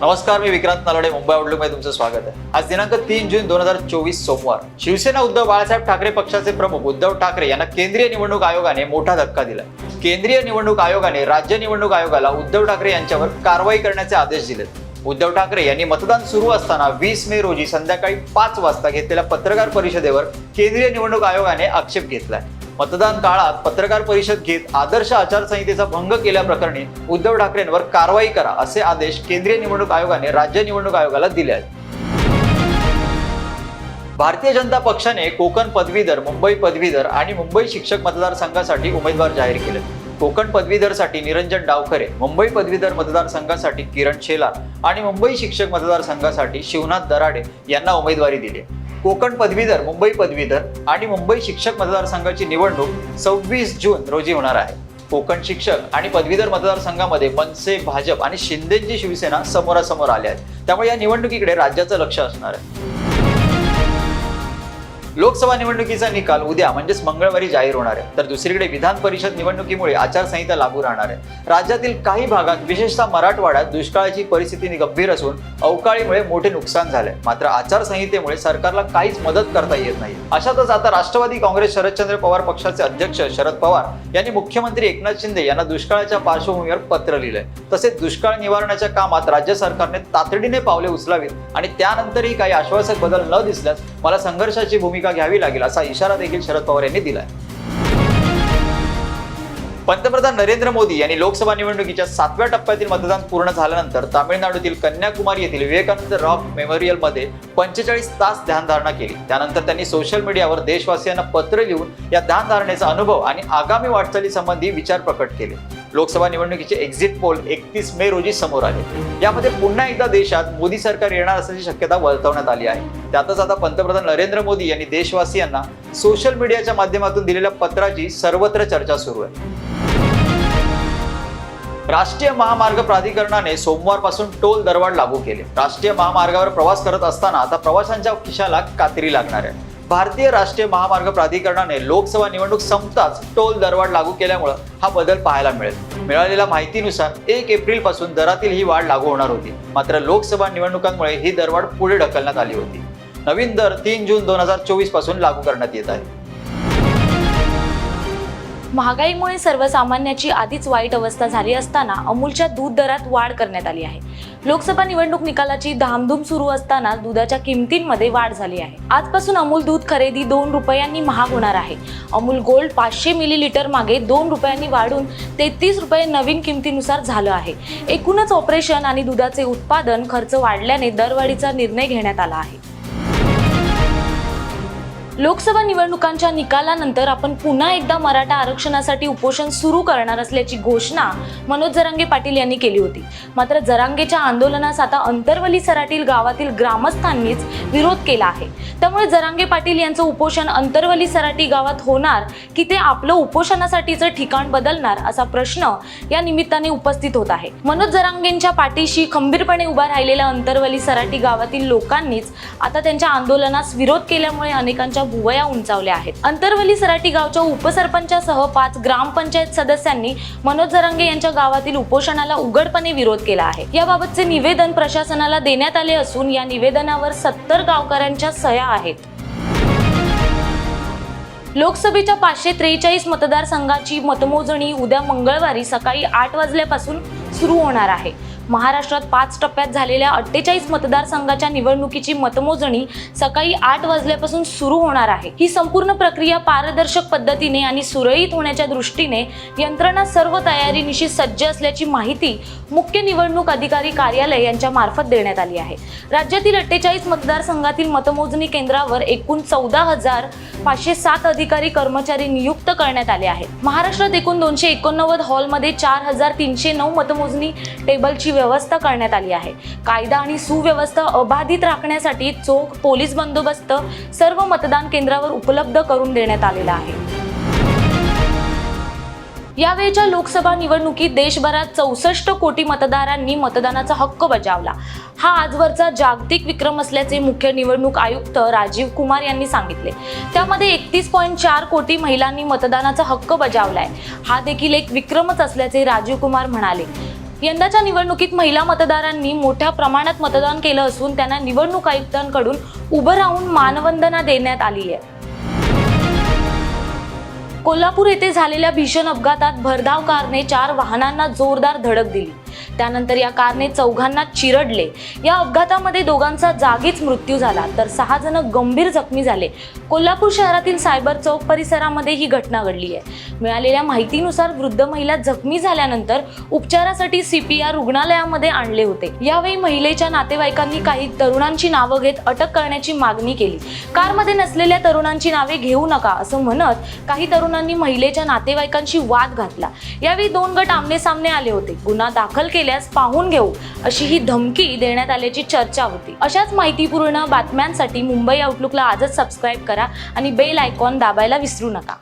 नमस्कार मी विक्रांत नालोडे मुंबई आउटलुकमध्ये तुमचं स्वागत आहे. आज दिनांक तीन जून दोन हजार चोवीस सोमवार. शिवसेना उद्धव बाळासाहेब ठाकरे पक्षाचे प्रमुख उद्धव ठाकरे यांना केंद्रीय निवडणूक आयोगाने मोठा धक्का दिला. केंद्रीय निवडणूक आयोगाने राज्य निवडणूक आयोगाला उद्धव ठाकरे यांच्यावर कारवाई करण्याचे आदेश दिलेत उद्धव ठाकरे यांनी मतदान सुरू असताना वीस मे रोजी संध्याकाळी पाच वाजता घेतलेल्या पत्रकार परिषदेवर केंद्रीय निवडणूक आयोगाने आक्षेप घेतलाय. मतदान काळात पत्रकार परिषद घेत आदर्श आचारसंहितेचा भंग केल्याप्रकरणी उद्धव ठाकरेंवर कारवाई करा असे आदेश केंद्रीय निवडणूक आयोगाने राज्य निवडणूक आयोगाला दिले आहेत. भारतीय जनता पक्षाने कोकण पदवीधर मुंबई पदवीधर आणि मुंबई शिक्षक मतदारसंघासाठी उमेदवार जाहीर केले कोकण पदवीधरसाठी निरंजन डावखरे मुंबई पदवीधर मतदारसंघासाठी किरण शेलार आणि मुंबई शिक्षक मतदारसंघासाठी शिवनाथ दराडे यांना उमेदवारी दिली कोकण पदवीधर मुंबई पदवीधर आणि मुंबई शिक्षक मतदारसंघाची निवडणूक सव्वीस जून रोजी होणार आहे. कोकण शिक्षक आणि पदवीधर मतदारसंघामध्ये मनसे भाजप आणि शिंदेची शिवसेना समोरासमोर आल्या आहेत त्यामुळे या निवडणुकीकडे राज्याचं लक्ष असणार आहे. लोकसभा निवडणुकीचा निकाल उद्या म्हणजेच मंगळवारी जाहीर होणार आहे. तर दुसरीकडे विधान परिषद निवडणुकीमुळे आचारसंहिता लागू राहणार आहे. राज्यातील काही भागात विशेषतः मराठवाड्यात दुष्काळाची परिस्थिती गंभीर असून अवकाळीमुळे मोठे नुकसान झाले मात्र आचारसंहितेमुळे सरकारला काहीच मदत करता येत नाही. अशातच आता राष्ट्रवादी काँग्रेस शरदचंद्र पवार पक्षाचे अध्यक्ष शरद पवार यांनी मुख्यमंत्री एकनाथ शिंदे यांना दुष्काळाच्या पार्श्वभूमीवर पत्र लिहिलंय. तसेच दुष्काळ निवारणाच्या कामात राज्य सरकारने तातडीने पावले उचलावीत आणि त्यानंतरही काही आश्वासक बदल न दिसल्यास मला संघर्षाची भूमिका घ्यावी लागेल असा इशारा देखील शरद पवार यांनी दिलाय. पंतप्रधान नरेंद्र मोदी यांनी लोकसभा निवडणुकीच्या सातव्या टप्प्यातील मतदान पूर्ण झाल्यानंतर तामिळनाडूतील कन्याकुमारी येथील विवेकानंद रॉक मेमोरियलमध्ये पंचेचाळीस तास ध्यानधारणा केली. त्यानंतर त्यांनी सोशल मीडियावर देशवासियांना पत्र लिहून या ध्यानधारणेचा अनुभव आणि आगामी वाटचालीसंबंधी विचार प्रकट केले. लोकसभा निवडणुकीचे एक्झिट पोल एकतीस मे रोजी समोर आले. यामध्ये पुन्हा एकदा देशात मोदी सरकार येणार असल्याची शक्यता वर्तवण्यात आली आहे. त्यातच आता पंतप्रधान नरेंद्र मोदी यांनी देशवासियांना सोशल मीडियाच्या माध्यमातून दिलेल्या पत्राची सर्वत्र चर्चा सुरू आहे. राष्ट्रीय महामार्ग प्राधिकरणाने सोमवारपासून टोल दरवाढ लागू केले. राष्ट्रीय महामार्गावर प्रवास करत असताना आता प्रवाशांच्या खिशाला कात्री लागणार आहे. भारतीय राष्ट्रीय महामार्ग प्राधिकरणाने लोकसभा निवडणूक संपताच टोल दरवाढ लागू केल्यामुळे हा बदल पाहायला मिळेल. मिळालेल्या माहितीनुसार एक एप्रिलपासून दरातील ही वाढ लागू होणार होती. मात्र लोकसभा निवडणुकांमुळे ही दरवाढ पुढे ढकलण्यात आली होती. नवीन दर तीन जून दोन हजार चोवीसपासून लागू करण्यात येत आहे. महागाईमुळे सर्वसामान्याची आधीच वाईट अवस्था झाली असताना अमूलच्या दूध दरात वाढ करण्यात आली आहे. लोकसभा निवडणूक निकालाची धामधूम सुरू असताना दुधाच्या किमतींमध्ये वाढ झाली आहे. आजपासून अमूल दूध खरेदी दोन रुपयांनी महाग होणार आहे. अमूल गोल्ड पाचशे मिलीलिटर मागे दोन रुपयांनी वाढून तेहतीस रुपये नवीन किमतीनुसार झालं आहे. एकूणच ऑपरेशन आणि दुधाचे उत्पादन खर्च वाढल्याने दरवाढीचा निर्णय घेण्यात आला आहे. लोकसभा निवडणुकांच्या निकालानंतर आपण पुन्हा एकदा मराठा आरक्षणासाठी उपोषण सुरू करणार असल्याची घोषणा मनोज जरांगे पाटील यांनी केली होती. मात्र जरांगेच्या आंदोलनास आता अंतरवली सराटील गावातील ग्रामस्थांनीच विरोध केला आहे. त्यामुळे जरांगे पाटील यांचं उपोषण अंतरवली सराटी गावात होणार की ते आपलं उपोषणासाठीचं ठिकाण बदलणार असा प्रश्न या निमित्ताने उपस्थित होत आहे. मनोज जरांगेंच्या पाठीशी खंबीरपणे उभा राहिलेल्या अंतरवली सराटी गावातील लोकांनीच आता त्यांच्या आंदोलनास विरोध केल्यामुळे अनेकांच्या भुवया उंचावल्या आहेत. अंतरवली सराटी गावच्या उपसरपंचासह पाच ग्रामपंचायत सदस्यांनी मनोज जरांगे यांच्या गावातील उपोषणाला उघडपणे विरोध केला आहे. याबाबतचे निवेदन प्रशासनाला देण्यात आले असून या निवेदनावर सत्तर गावकऱ्यांच्या सह्या आहेत. लोकसभेच्या पाचशे त्रेचाळीस मतदारसंघाची मतमोजणी उद्या मंगळवारी सकाळी आठ वाजल्यापासून सुरू होणार आहे. महाराष्ट्रात पाच टप्प्यात झालेल्या अठ्ठेचाळीस मतदारसंघाच्या निवडणुकीची मतमोजणी सकाळी आठ वाजल्यापासून सुरू होणार आहे. ही संपूर्ण प्रक्रिया पारदर्शक पद्धतीने आणि सुरळीत होण्याच्या दृष्टीने यंत्रणा सर्व तयारीनिशी सज्ज असल्याची माहिती मुख्य निवडणूक अधिकारी कार्यालय यांच्या मार्फत देण्यात आली आहे. राज्यातील अठ्ठेचाळीस मतदारसंघातील मतमोजणी केंद्रावर एकूण चौदा हजार पाचशे सात अधिकारी कर्मचारी नियुक्त करण्यात आले आहेत. महाराष्ट्रात एकूण दोनशे एकोणनव्वद हॉलमध्ये चार हजार तीनशे नऊ मोजणी टेबलची व्यवस्था करण्यात आली आहे. कायदा आणि सुव्यवस्था अबाधित राखण्यासाठी चोख पोलीस बंदोबस्त सर्व मतदान केंद्रावर उपलब्ध करून देण्यात आलेला आहे. यावेळच्या लोकसभा निवडणुकीत देशभरात चौसष्ट कोटी मतदारांनी मतदानाचा हक्क बजावला. हा आजवरचा जागतिक विक्रम असल्याचे मुख्य निवडणूक आयुक्त राजीव कुमार यांनी सांगितले. त्यामध्ये एकतीस पॉईंट चार कोटी महिलांनी मतदानाचा हक्क बजावलाय. हा देखील एक विक्रमच असल्याचे राजीव कुमार म्हणाले. यंदाच्या निवडणुकीत महिला मतदारांनी मोठ्या प्रमाणात मतदान केलं असून त्यांना निवडणूक आयुक्तांकडून उभं राहून मानवंदना देण्यात आली आहे. कोल्हापूर येथे झालेल्या भीषण अपघातात भरधाव कारने चार वाहनांना जोरदार धडक दिली. त्यानंतर या कारने चौघांना चिरडले. या अपघातामध्ये दोघांचा जागीच मृत्यू झाला तर सहा जण गंभीर जखमी झाले. कोल्हापूर शहरातील सायबर चौक परिसरामध्ये ही घटना घडली आहे. मिळालेल्या माहितीनुसार वृद्ध महिला जखमी झाल्यानंतर उपचारासाठी सीपीआर रुग्णालयामध्ये आणले होते. यावेळी महिलेच्या नातेवाईकांनी काही तरुणांची नावं घेत अटक करण्याची मागणी केली. कारमध्ये नसलेल्या तरुणांची नावे घेऊ नका असं म्हणत काही तरुणांनी महिलेच्या नातेवाईकांशी वाद घातला. यावेळी दोन गट आमने सामने आले होते. गुन्हा दाखल केल्यास पाहून घेऊ अशी ही धमकी देण्यात आल्याची चर्चा होती. अशाच माहितीपूर्ण बातम्यांसाठी मुंबई आउटलुकला आजच सबस्क्राईब करा आणि बेल आयकॉन दाबायला विसरू नका.